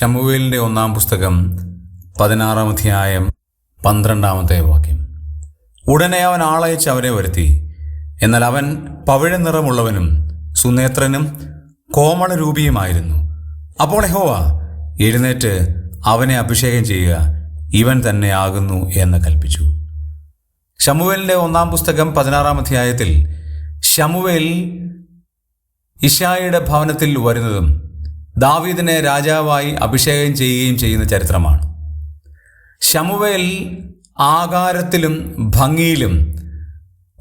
ഷമുവേലിന്റെ ഒന്നാം പുസ്തകം പതിനാറാം അധ്യായം പന്ത്രണ്ടാമത്തെ വാക്യം. ഉടനെ അവൻ ആളയച്ച് അവനെ വരുത്തി. എന്നാൽ അവൻ പവിഴ നിറമുള്ളവനും സുനേത്രനും കോമള രൂപിയുമായിരുന്നു അപ്പോൾ ഹോവ എഴുന്നേറ്റ് അവനെ അഭിഷേകം ചെയ്യുക ഇവൻ തന്നെ ആകുന്നു എന്ന് കൽപ്പിച്ചു ഷമുവേലിന്റെ ഒന്നാം പുസ്തകം പതിനാറാം അധ്യായത്തിൽ ഷമുവേൽ ഇഷായുടെ ഭവനത്തിൽ വരുന്നതും ദാവീദിനെ രാജാവായി അഭിഷേകം ചെയ്യുകയും ചെയ്യുന്ന ചരിത്രമാണ്. ശമുവേൽ ആകാരത്തിലും ഭംഗിയിലും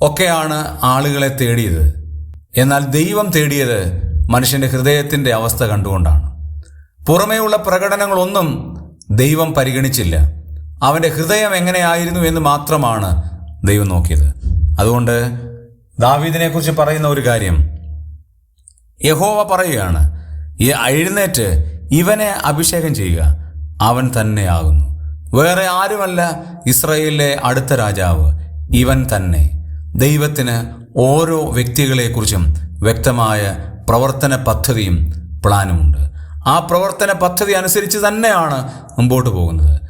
ഒക്കെയാണ് ആളുകളെ തേടിയത്. എന്നാൽ ദൈവം തേടിയത് മനുഷ്യന്റെ ഹൃദയത്തിന്റെ അവസ്ഥ കണ്ടുകൊണ്ടാണ്. പുറമേയുള്ള പ്രകടനങ്ങളൊന്നും ദൈവം പരിഗണിച്ചില്ല. അവന്റെ ഹൃദയം എങ്ങനെയായിരുന്നു എന്ന് മാത്രമാണ് ദൈവം നോക്കിയത്. അതുകൊണ്ട് ദാവീദിനെക്കുറിച്ച് പറയുന്ന ഒരു കാര്യം. യഹോവ പറയുകയാണ് എഴുന്നേറ്റ് ഇവനെ അഭിഷേകം ചെയ്യുക. അവൻ തന്നെയാകുന്നു വേറെ ആരുമല്ല ഇസ്രയേലിലെ അടുത്ത രാജാവ്. ഇവൻ തന്നെ. ദൈവത്തിന് ഓരോ വ്യക്തികളെക്കുറിച്ചും വ്യക്തമായ പ്രവർത്തന പദ്ധതിയും പ്ലാനുമുണ്ട് ആ പ്രവർത്തന പദ്ധതി അനുസരിച്ച് തന്നെയാണ് മുമ്പോട്ട് പോകുന്നത്.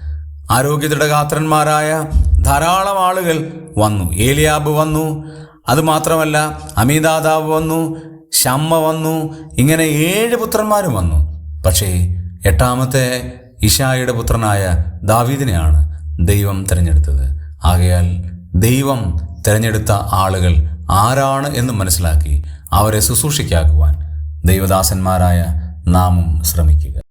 ആരോഗ്യദൃഢഗാത്രന്മാരായ ധാരാളം ആളുകൾ വന്നു. ഏലിയാബ് വന്നു. അതുമാത്രമല്ല അമിതാദാവ് വന്നു. ഷമ്മ വന്നു. ഇങ്ങനെ ഏഴ് പുത്രന്മാരും വന്നു. പക്ഷേ എട്ടാമത്തെ ഇഷായുടെ പുത്രനായ ദാവീദിനെയാണ് ദൈവം തിരഞ്ഞെടുത്തത്. ആകയാൽ ദൈവം തിരഞ്ഞെടുത്ത ആളുകൾ ആരാണ് എന്ന് മനസ്സിലാക്കി അവരെ ശുശ്രൂഷിക്കാക്കുവാൻ ദൈവദാസന്മാരായ നാമും ശ്രമിക്കുക.